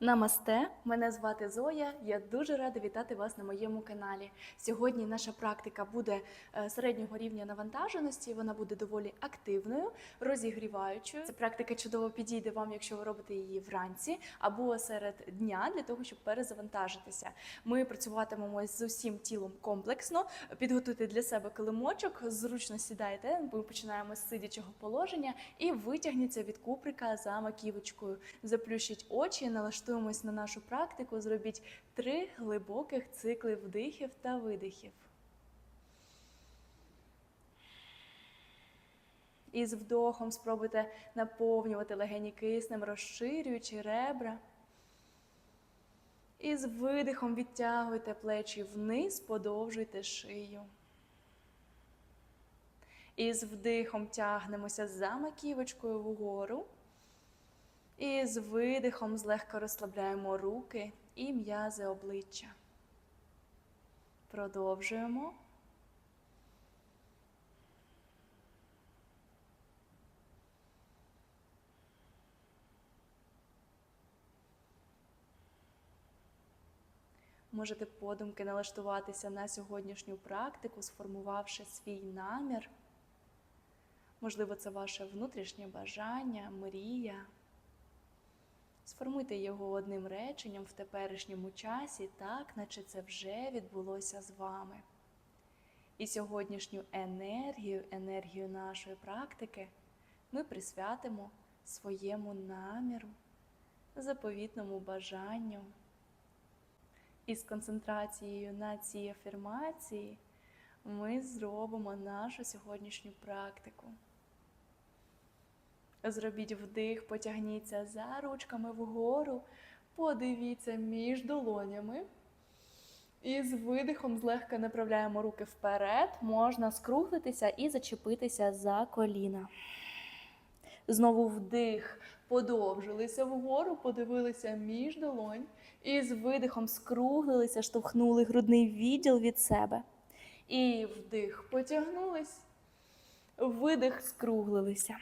Намасте, мене звати Зоя. Я дуже рада вітати вас на моєму каналі. Сьогодні наша практика буде е, середнього рівня навантаженості. Вона буде доволі активною, розігріваючою. Ця практика чудово підійде вам, якщо ви робите її вранці або серед дня для того, щоб перезавантажитися. Ми працюватимемо з усім тілом комплексно. Підготуйте для себе килимочок, зручно сідайте. Ми починаємо з сидячого положення і витягніться від куприка за маківочкою. Заплющіть очі, налаштуємось на нашу практику. Зробіть три глибоких цикли вдихів та видихів. І з вдохом спробуйте наповнювати легені киснем, розширюючи ребра. І з видихом відтягуйте плечі вниз, подовжуйте шию. І з вдихом тягнемося за маківочкою вгору. І з видихом злегка розслабляємо руки і м'язи обличчя. Продовжуємо. Можете подумки налаштуватися на сьогоднішню практику, сформувавши свій намір. Можливо, це ваше внутрішнє бажання, мрія. Сформуйте його одним реченням в теперішньому часі, так, наче це вже відбулося з вами. І сьогоднішню енергію, енергію нашої практики ми присвятимо своєму наміру, заповітному бажанню. І з концентрацією на цій афірмації ми зробимо нашу сьогоднішню практику. Зробіть вдих, потягніться за ручками вгору, подивіться між долонями. І з видихом злегка направляємо руки вперед. Можна скруглитися і зачепитися за коліна. Знову вдих, подовжилися вгору, подивилися між долонь. І з видихом скруглилися, штовхнули грудний відділ від себе. І вдих, потягнулись, видих, скруглилися.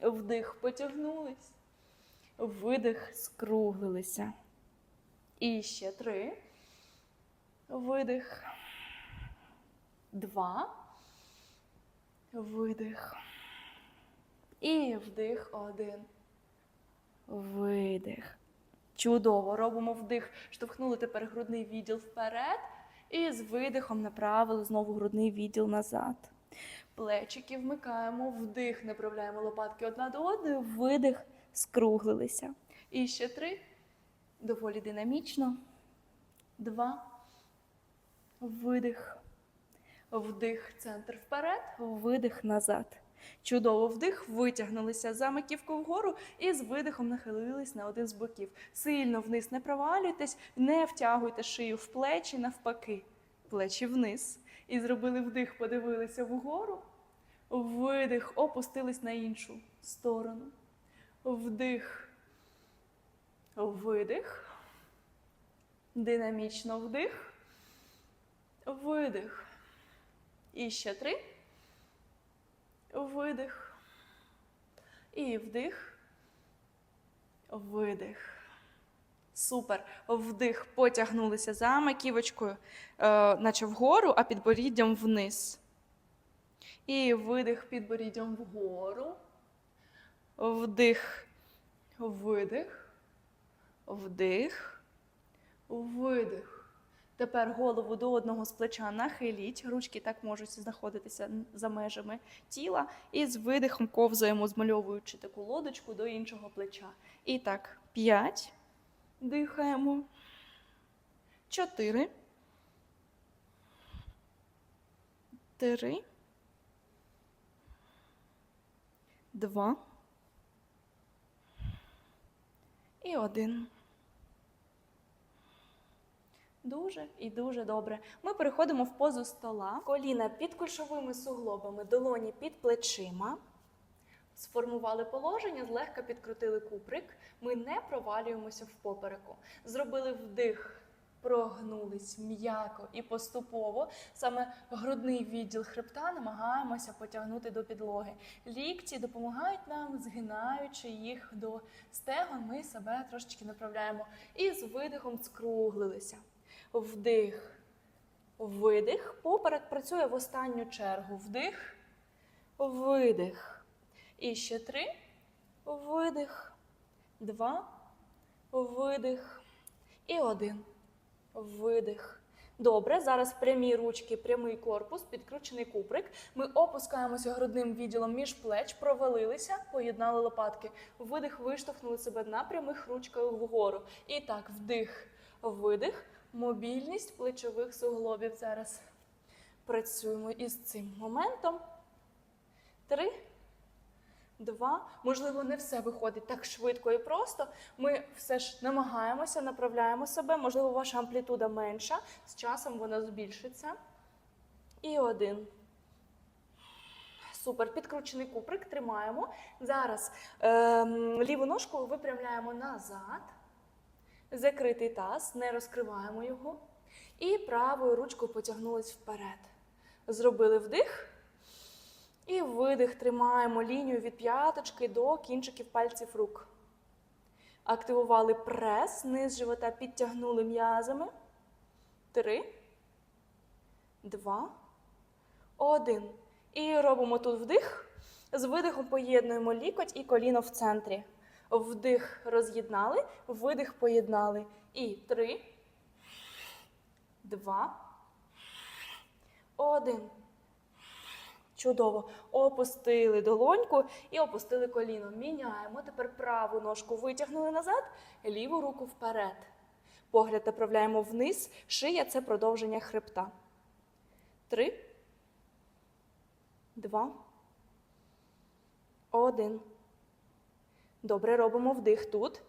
Вдих, потягнулись, видих, скруглилися. І ще три. Видих. Два. Видих. І вдих один. Видих. Чудово. Робимо вдих. Штовхнули тепер грудний відділ вперед. І з видихом направили знову грудний відділ назад. Плечики вмикаємо, вдих, направляємо лопатки одна до одної, видих, скруглилися. І ще три. Доволі динамічно. Два. Видих. Вдих, центр вперед, видих назад. Чудово вдих, витягнулися за маківку вгору і з видихом нахилились на один з боків. Сильно вниз не провалюйтесь, не втягуйте шию в плечі, навпаки, плечі вниз. І зробили вдих, подивилися вгору. Видих, опустились на іншу сторону. Вдих, видих. Динамічно вдих. Видих. І ще три. Видих. І вдих. Видих. Супер. Вдих. Потягнулися за маківочкою, е, наче вгору, а підборіддям вниз. І видих підборіддям вгору. Вдих. Видих. Вдих. Видих. Тепер голову до одного з плеча нахиліть. Ручки так можуть знаходитися за межами тіла. І з видихом ковзаємо, змальовуючи таку лодочку до іншого плеча. І так, п'ять. Дихаємо. Чотири. Три. Два. І один. Дуже і дуже добре. Ми переходимо в позу стола. Коліна під кульшовими суглобами, долоні під плечима. Сформували положення, злегка підкрутили куприк. Ми не провалюємося в попереку. Зробили вдих, прогнулись м'яко і поступово. Саме грудний відділ хребта намагаємося потягнути до підлоги. Лікті допомагають нам, згинаючи їх до стегон, ми себе трошечки направляємо. І з видихом скруглилися. Вдих, видих. Поперек працює в останню чергу. Вдих, видих. І ще три. Видих. Два. Видих. І один. Видих. Добре, зараз прямі ручки, прямий корпус, підкручений куприк. Ми опускаємося грудним відділом між плеч, провалилися, поєднали лопатки. Видих, виштовхнули себе на прямих ручках вгору. І так, вдих, видих, мобільність плечових суглобів. Зараз працюємо із цим моментом. Три. Два. Можливо, не все виходить так швидко і просто. Ми все ж намагаємося, направляємо себе. Можливо, ваша амплітуда менша. З часом вона збільшиться. І один. Супер. Підкручений куприк. Тримаємо. Зараз ем, ліву ножку випрямляємо назад. Закритий таз, не розкриваємо його. І правою ручкою потягнулись вперед. Зробили вдих. І видих, тримаємо лінію від п'яточки до кінчиків пальців рук. Активували прес, низ живота підтягнули м'язами. Три, два, один. І робимо тут вдих. З видихом поєднуємо лікоть і коліно в центрі. Вдих роз'єднали, видих поєднали. І три, два, один. Чудово. Опустили долоньку і опустили коліно. Міняємо. Тепер праву ножку витягнули назад, ліву руку вперед. Погляд направляємо вниз. Шия це продовження хребта. Три. Два. Один. Добре, робимо вдих тут.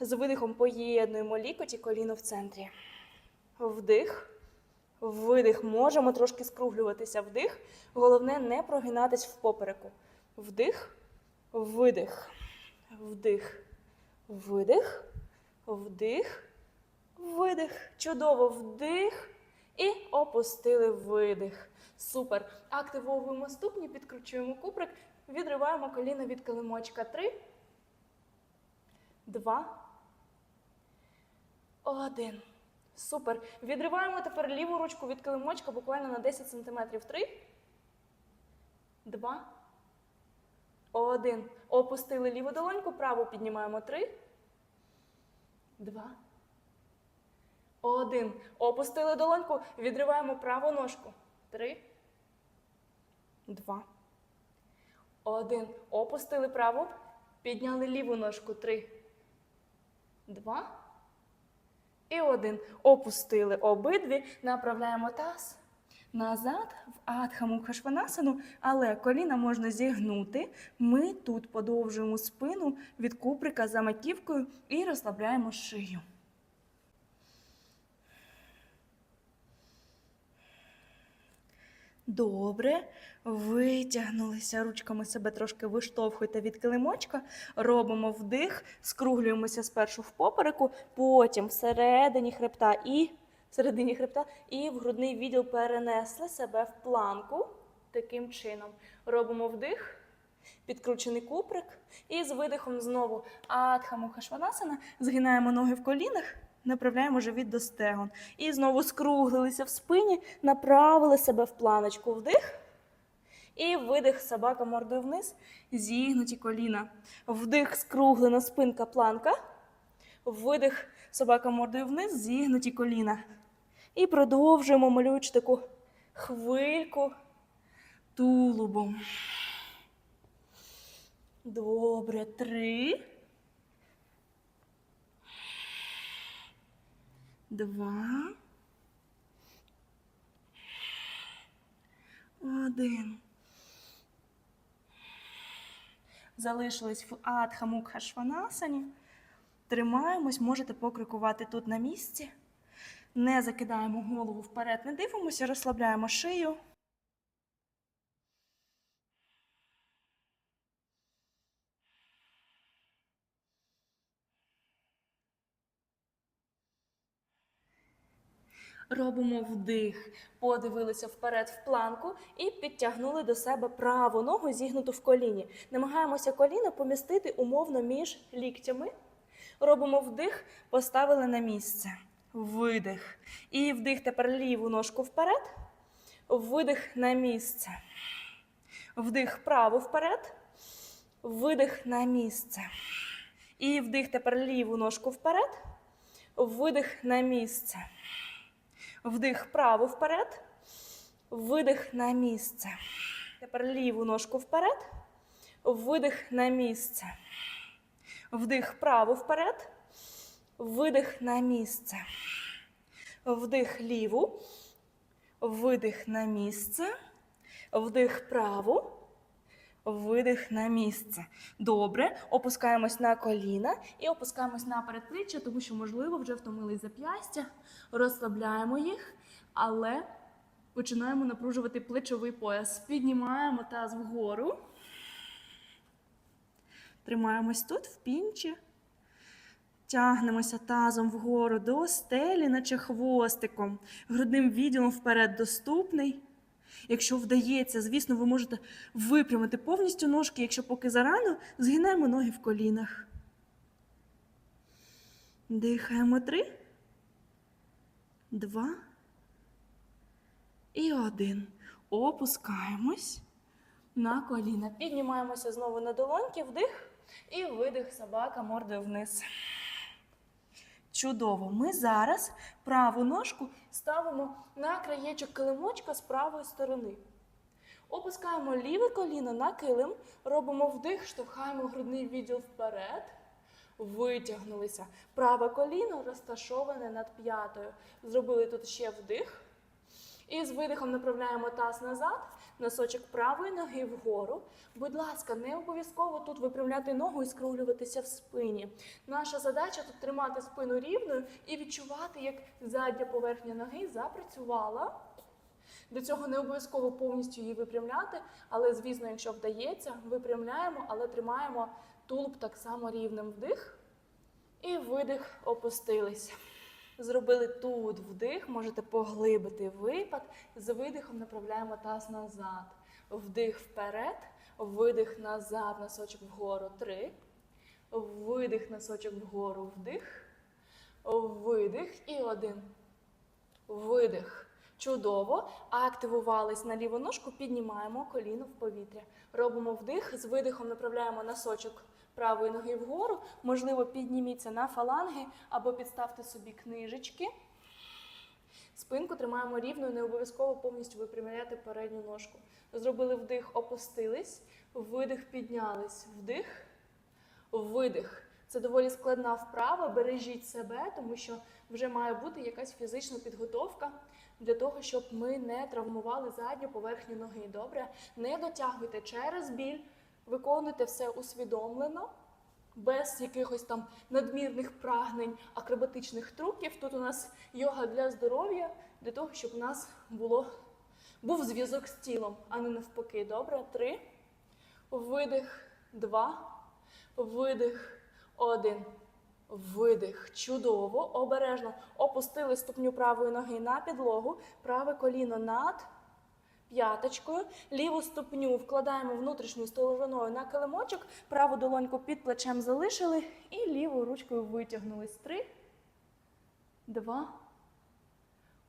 З видихом поєднуємо лікоть і коліно в центрі. Вдих. Видих. Можемо трошки скруглюватися. Вдих. Головне не прогинатись в попереку. Вдих, видих, вдих, видих, вдих, видих. Чудово вдих. І опустили видих. Супер. Активовуємо ступні, підкручуємо куприк, відриваємо коліно від килимочка. Три, два, один. Супер. Відриваємо тепер ліву ручку від килимочка буквально на 10 см. Три. Два. Один. Опустили ліву долоньку, праву піднімаємо. Три. Два. Один. Опустили долоньку, відриваємо праву ножку. Три. Два. Один. Опустили праву. Підняли ліву ножку. Три. Два. І один. Опустили обидві. Направляємо таз назад в Адхамукхашванасану, але коліна можна зігнути. Ми тут подовжуємо спину від куприка за маківкою і розслабляємо шию. Добре, витягнулися ручками себе трошки виштовхуйте від килимочка. Робимо вдих, скруглюємося спершу в попереку, потім всередині хребта і всередині хребта, і в грудний відділ перенесли себе в планку. Таким чином. Робимо вдих, підкручений куприк. І з видихом знову Адха Мукашванасана. Згинаємо ноги в колінах, направляємо живіт до стегон. І знову скруглилися в спині, направили себе в планочку. Вдих. І видих собака мордою вниз, зігнуті коліна. Вдих, скруглена спинка планка. Видих собака мордою вниз, зігнуті коліна. І продовжуємо, малюючи таку хвильку тулубом. Добре, три. Два. Один. Залишились в Адхамукхашванасані. Тримаємось, можете покрикувати тут на місці. Не закидаємо голову вперед, не дивимося, розслабляємо шию. Робимо вдих, подивилися вперед в планку і підтягнули до себе праву ногу, зігнуту в коліні. Намагаємося коліно помістити умовно між ліктями. Робимо вдих, поставили на місце. Видих. І вдих тепер ліву ножку вперед. Видих на місце. Вдих праву вперед. Видих на місце. І вдих тепер ліву ножку вперед. Видих на місце. Вдих праву вперед. Видих на місце. Тепер ліву ножку вперед. Видих на місце. Вдих праву вперед. Видих на місце. Вдих ліву. Видих на місце. Вдих праву. Видих на місце. Добре. Опускаємось на коліна і опускаємось на передпліччя, тому що, можливо, вже втомили зап'ястя. Розслабляємо їх, але починаємо напружувати плечовий пояс. Піднімаємо таз вгору. Тримаємось тут в пінчі. Тягнемося тазом вгору до стелі, наче хвостиком. Грудним відділом вперед доступний. Якщо вдається, звісно, ви можете випрямити повністю ножки, якщо поки зарано, згинаємо ноги в колінах. Дихаємо три, два і один. Опускаємось на коліна. Піднімаємося знову на долоньки, вдих і видих собака мордою вниз. Чудово. Ми зараз праву ножку ставимо на краєчок килимочка з правої сторони. Опускаємо ліве коліно на килим, робимо вдих, штовхаємо грудний відділ вперед. Витягнулися. Праве коліно розташоване над п'ятою. Зробили тут ще вдих. І з видихом направляємо таз назад, носочок правої ноги вгору. Будь ласка, не обов'язково тут випрямляти ногу і скруглюватися в спині. Наша задача тут тримати спину рівною і відчувати, як задня поверхня ноги запрацювала. До цього не обов'язково повністю її випрямляти, але, звісно, якщо вдається, випрямляємо, але тримаємо тулуб так само рівним вдих. І видих, опустилися. Зробили тут вдих, можете поглибити випад. З видихом направляємо таз назад. Вдих вперед, видих назад, носочок вгору. Три. Видих, носочок вгору, вдих. Видих і один. Видих. Чудово. Активувались на ліву ножку, піднімаємо коліно в повітря. Робимо вдих, з видихом направляємо носочок правої ноги вгору. Можливо, підніміться на фаланги або підставте собі книжечки. Спинку тримаємо рівно, не обов'язково повністю випрямляти передню ножку. Зробили вдих, опустились, видих, піднялись, вдих, видих. Це доволі складна вправа. Бережіть себе, тому що вже має бути якась фізична підготовка для того, щоб ми не травмували задню поверхню ноги. Добре? Не дотягуйте через біль, виконуйте все усвідомлено, без якихось там надмірних прагнень, акробатичних трюків. Тут у нас йога для здоров'я, для того, щоб у нас було, був зв'язок з тілом, а не навпаки. Добре? Три. Видих, два. Видих, один. Видих. Чудово. Обережно опустили ступню правої ноги на підлогу, праве коліно над п'яточкою. Ліву ступню вкладаємо внутрішньою стороною на килимочок, праву долоньку під плечем залишили і лівою ручкою витягнулись. Три, два,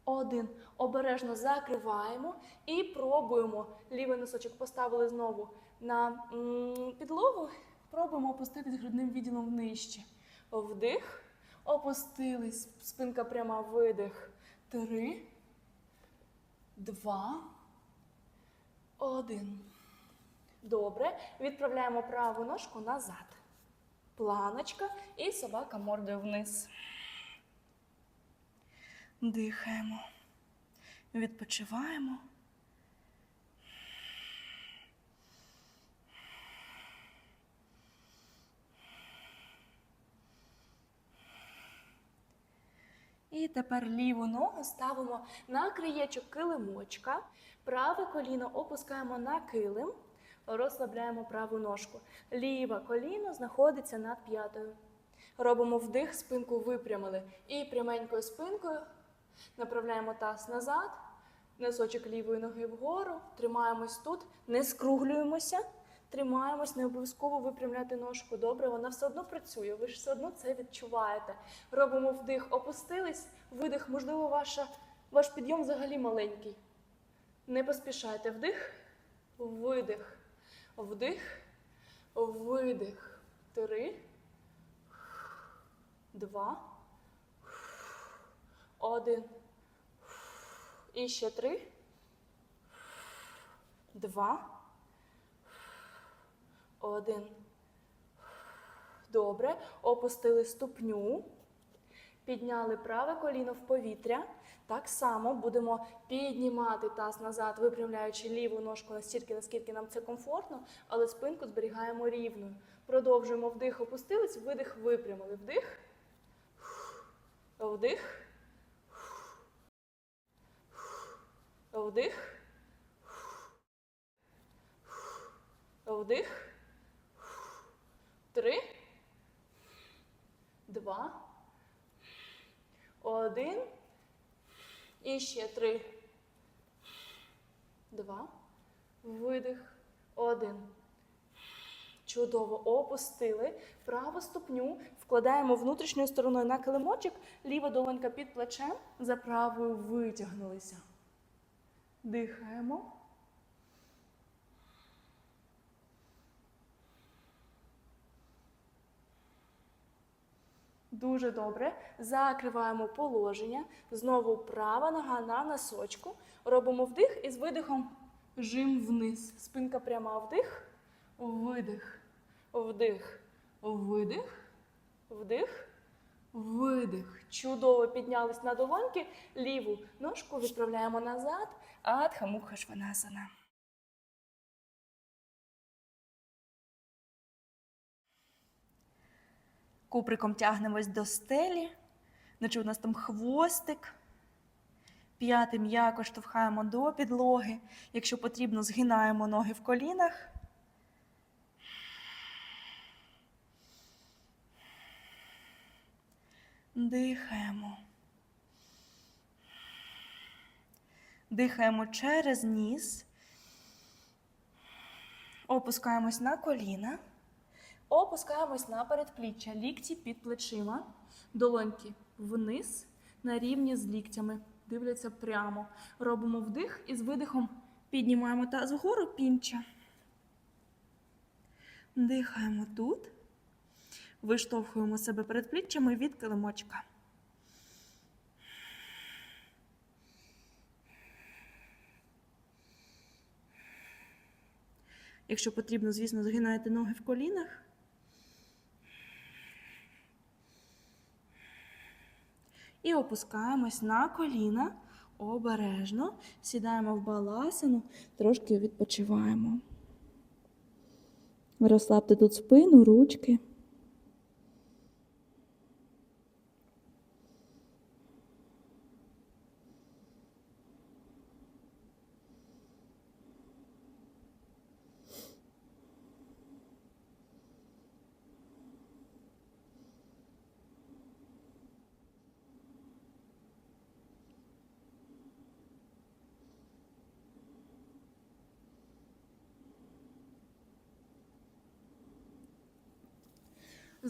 один. Обережно закриваємо і пробуємо. Лівий носочок поставили знову на підлогу. Пробуємо опуститись грудним відділом нижче. Вдих. Опустились. Спинка пряма. Видих. Три. Два. Один. Добре. Відправляємо праву ножку назад. Планочка і собака мордою вниз. Дихаємо. Відпочиваємо. І тепер ліву ногу ставимо на краєчок килимочка. Праве коліно опускаємо на килим, розслабляємо праву ножку. Ліве коліно знаходиться над п'ятою. Робимо вдих, спинку випрямили. І пряменькою спинкою Направляємо таз назад, носочок лівої ноги вгору, тримаємось тут, не скруглюємося, тримаємось, не обов'язково випрямляти ножку. Добре, вона все одно працює, ви ж все одно це відчуваєте. Робимо вдих, опустились, видих, можливо, ваша, ваш підйом взагалі маленький. Не поспішайте. Вдих, видих, вдих, видих. Три, два, один. І ще три. Два. Один. Добре. Опустили ступню. Підняли праве коліно в повітря. Так само будемо піднімати таз назад, випрямляючи ліву ножку настільки, наскільки нам це комфортно, але спинку зберігаємо рівною. Продовжуємо вдих, опустились, видих, випрямили. Вдих. Вдих. Вдих. Вдих. Три. Два. Один. І ще три. Два. Видих. Один. Чудово. Опустили. Праву ступню вкладаємо внутрішньою стороною на килимочок. Ліва долонька під плечем. За правою витягнулися. Дихаємо. Дуже добре. Закриваємо положення. Знову права нога на носочку. Робимо вдих і з видихом жим вниз. Спинка пряма. Вдих, видих, вдих, видих, вдих, видих. Чудово піднялись на долоньки. Ліву ножку відправляємо назад. Адха муха шванасана. Куприком тягнемось до стелі, наче у нас там хвостик. П'яти м'яко штовхаємо до підлоги. Якщо потрібно, згинаємо ноги в колінах. Дихаємо. Дихаємо через ніс. Опускаємось на коліна. Опускаємось на передпліччя, лікті під плечима, долоньки вниз на рівні з ліктями. Дивляться прямо. Робимо вдих і з видихом піднімаємо таз вгору пінча. Дихаємо тут. Виштовхуємо себе перед пліччями від килимочка. Якщо потрібно, звісно, згинаєте ноги в колінах. І опускаємось на коліна обережно, сідаємо в баласину, трошки відпочиваємо. Розслабте тут спину, ручки.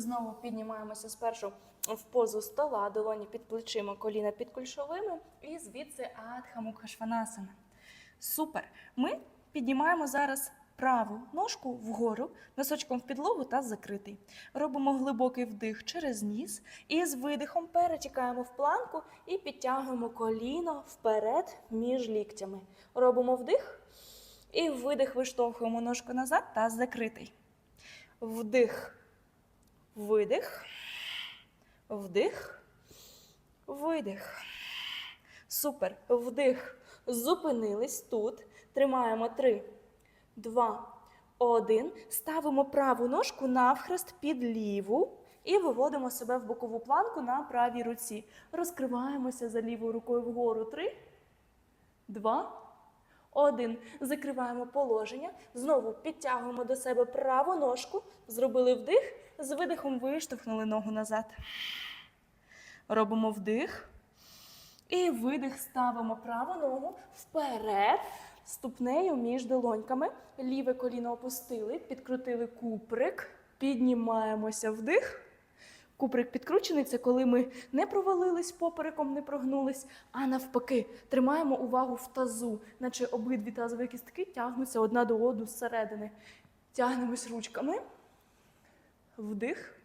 Знову піднімаємося спершу в позу стола, долоні під плечима, коліна під кульшовими, і звідси Адха Мукха Шванасана. Супер! Ми піднімаємо зараз праву ножку вгору, носочком в підлогу та закритий. Робимо глибокий вдих через ніс і з видихом перетікаємо в планку і підтягуємо коліно вперед між ліктями. Робимо вдих і видих виштовхуємо ножку назад та закритий. Вдих. Видих, вдих, видих. Супер. Вдих. Зупинились тут. Тримаємо три, два, один. Ставимо праву ножку навхрест під ліву і виводимо себе в бокову планку на правій руці. Розкриваємося за лівою рукою вгору. Три, два, один. Закриваємо положення. Знову підтягуємо до себе праву ножку. Зробили вдих. З видихом виштовхнули ногу назад. Робимо вдих. І видих ставимо праву ногу вперед, ступнею між долоньками. Ліве коліно опустили, підкрутили куприк, піднімаємося вдих. Куприк підкручений це коли ми не провалились попереком, не прогнулись, а навпаки, тримаємо увагу в тазу, наче обидві тазові кістки тягнуться одна до одну зсередини. Тягнемось ручками. Вдих.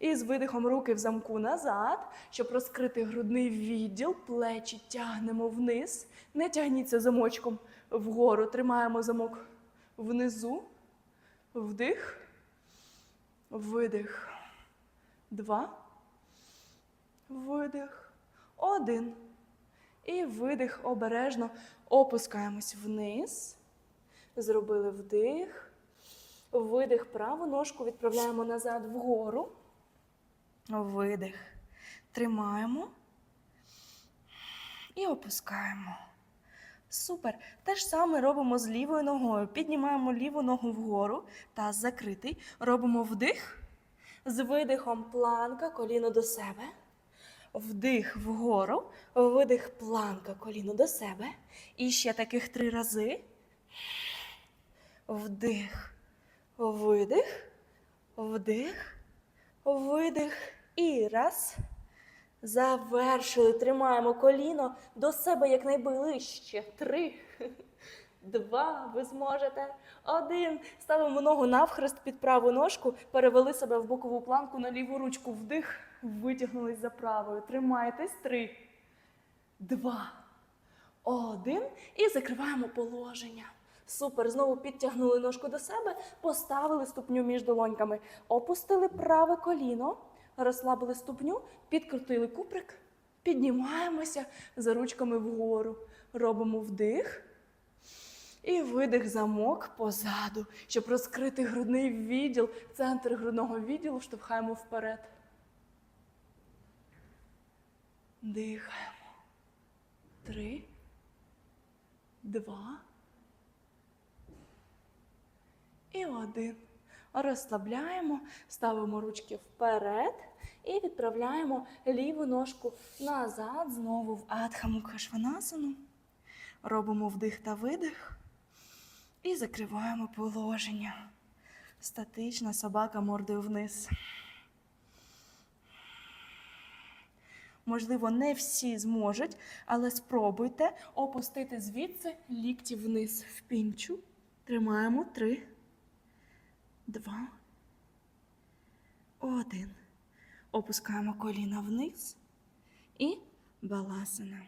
І з видихом руки в замку назад, щоб розкрити грудний відділ, плечі тягнемо вниз. Не тягніться замочком вгору. Тримаємо замок внизу. Вдих. Видих. Два. Видих. Один. І видих обережно. Опускаємось вниз. Зробили вдих. Видих праву ножку відправляємо назад вгору. Видих. Тримаємо. І опускаємо. Супер. Те ж саме робимо з лівою ногою. Піднімаємо ліву ногу вгору. Таз закритий. Робимо вдих. З видихом планка, коліно до себе. Вдих вгору. Видих планка, коліно до себе. І ще таких три рази. Вдих. Видих. Вдих. Видих. І раз. Завершили. Тримаємо коліно до себе якнайближче. Три. Два. Ви зможете. Один. Ставимо ногу навхрест під праву ножку. Перевели себе в бокову планку на ліву ручку. Вдих. Витягнулись за правою. Тримайтесь. Три. Два. Один. І закриваємо положення. Супер. Знову підтягнули ножку до себе, поставили ступню між долоньками, опустили праве коліно, розслабили ступню, підкрутили куприк, піднімаємося за ручками вгору. Робимо вдих. І видих замок позаду, щоб розкрити грудний відділ, центр грудного відділу штовхаємо вперед. Дихаємо. Три. Два. І один. Розслабляємо, ставимо ручки вперед і відправляємо ліву ножку назад, знову в Адхамукхашванасану. Робимо вдих та видих. І закриваємо положення. Статична собака мордою вниз. Можливо, не всі зможуть, але спробуйте опустити звідси лікті вниз в пінчу. Тримаємо три, два, один. Опускаємо коліна вниз і баласана.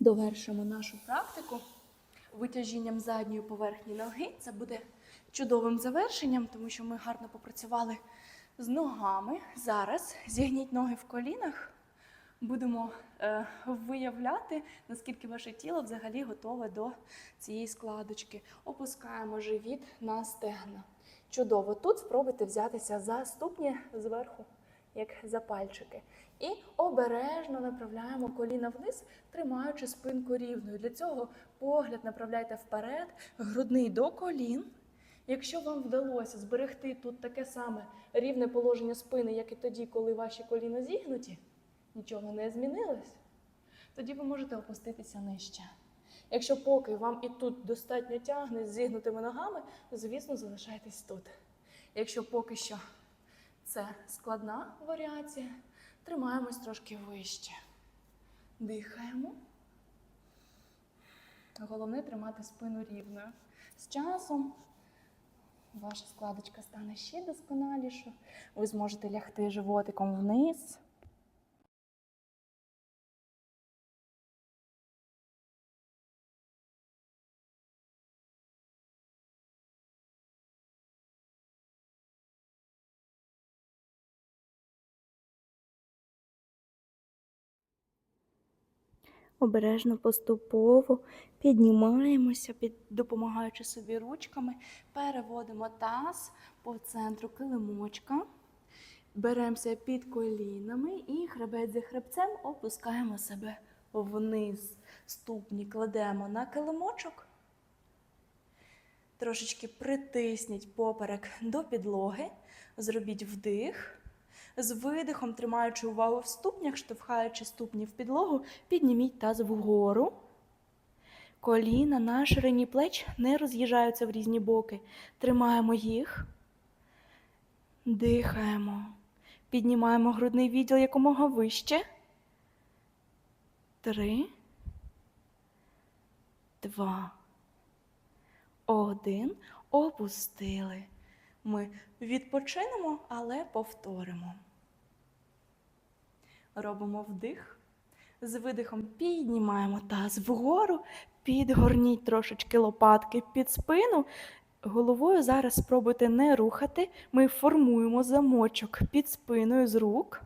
Довершимо нашу практику витяжінням задньої поверхні ноги. Це буде чудовим завершенням, тому що ми гарно попрацювали з ногами. Зараз зігніть ноги в колінах. Будемо е, виявляти, наскільки ваше тіло взагалі готове до цієї складочки. Опускаємо живіт на стегна. Чудово. Тут спробуйте взятися за ступні зверху, як за пальчики. І обережно направляємо коліна вниз, тримаючи спинку рівною. Для цього погляд направляйте вперед, грудний до колін. Якщо вам вдалося зберегти тут таке саме рівне положення спини, як і тоді, коли ваші коліна зігнуті, нічого не змінилось, тоді ви можете опуститися нижче. Якщо поки вам і тут достатньо тягне з зігнутими ногами, звісно, залишайтесь тут. Якщо поки що це складна варіація, тримаємось трошки вище. Дихаємо. Головне тримати спину рівною. З часом ваша складочка стане ще досконалішою. Ви зможете лягти животиком вниз. Обережно поступово піднімаємося, під, допомагаючи собі ручками, переводимо таз по центру килимочка, беремося під колінами і хребець за хребцем опускаємо себе вниз ступні кладемо на килимочок. Трошечки притисніть поперек до підлоги. Зробіть вдих. З видихом, тримаючи увагу в ступнях, штовхаючи ступні в підлогу, підніміть таз вгору. Коліна на ширині плеч не роз'їжджаються в різні боки. Тримаємо їх. Дихаємо. Піднімаємо грудний відділ якомога вище. Три. Два. Один. Опустили. Ми відпочинемо, але повторимо. Робимо вдих. З видихом піднімаємо таз вгору, підгорніть трошечки лопатки під спину. Головою зараз спробуйте не рухати. Ми формуємо замочок під спиною з рук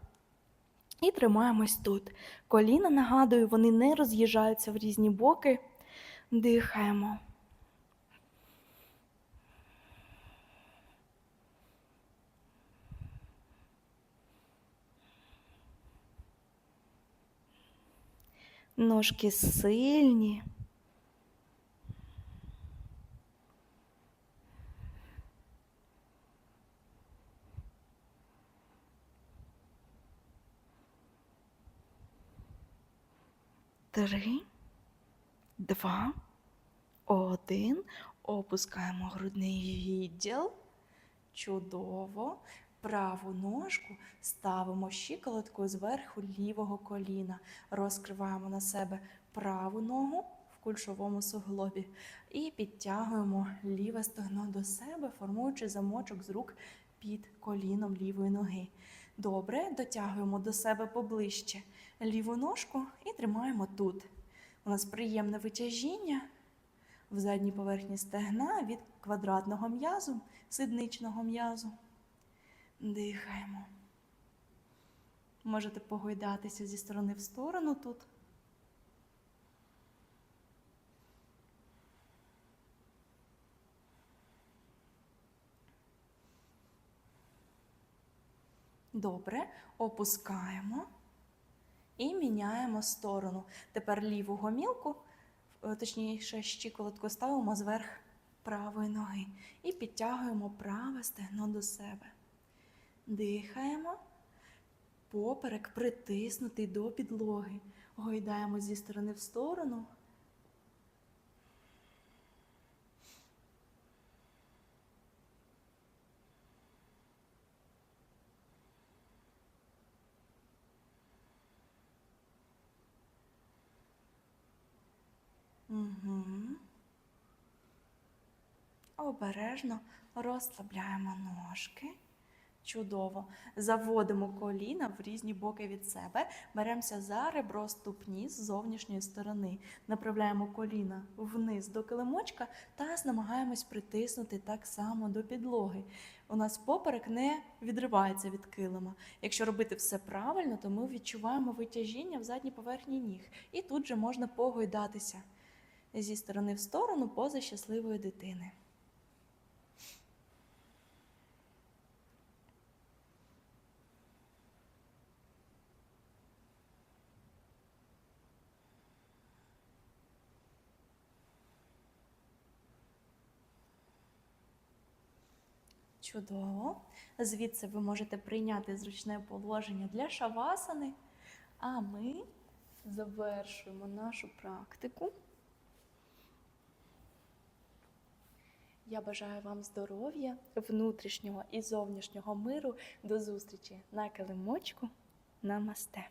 і тримаємось тут. Коліна, нагадую, вони не роз'їжджаються в різні боки. Дихаємо. Ножки сильні. Три, два, один. Опускаємо грудний відділ. Чудово. Праву ножку ставимо щиколоткою зверху лівого коліна. Розкриваємо на себе праву ногу в кульшовому суглобі і підтягуємо ліве стегно до себе, формуючи замочок з рук під коліном лівої ноги. Добре, дотягуємо до себе поближче ліву ножку і тримаємо тут. У нас приємне витяжіння в задній поверхні стегна від квадратного м'язу, сидничного м'язу. Дихаємо. Можете погойдатися зі сторони в сторону тут. Добре, опускаємо і міняємо сторону. Тепер ліву гомілку, е, точніше, щиколотку ставимо зверх правої ноги і підтягуємо праве стегно до себе. Дихаємо, поперек притиснутий до підлоги. Гойдаємо зі сторони в сторону. Угу. Обережно розслабляємо ножки. Чудово. Заводимо коліна в різні боки від себе. Беремося за ребро ступні з зовнішньої сторони. Направляємо коліна вниз до килимочка та намагаємось притиснути так само до підлоги. У нас поперек не відривається від килима. Якщо робити все правильно, то ми відчуваємо витяжіння в задній поверхні ніг. І тут же можна погойдатися зі сторони в сторону поза щасливої дитини. Чудово. Звідси ви можете прийняти зручне положення для шавасани, а ми завершуємо нашу практику. Я бажаю вам здоров'я, внутрішнього і зовнішнього миру. До зустрічі на килимочку. Намасте!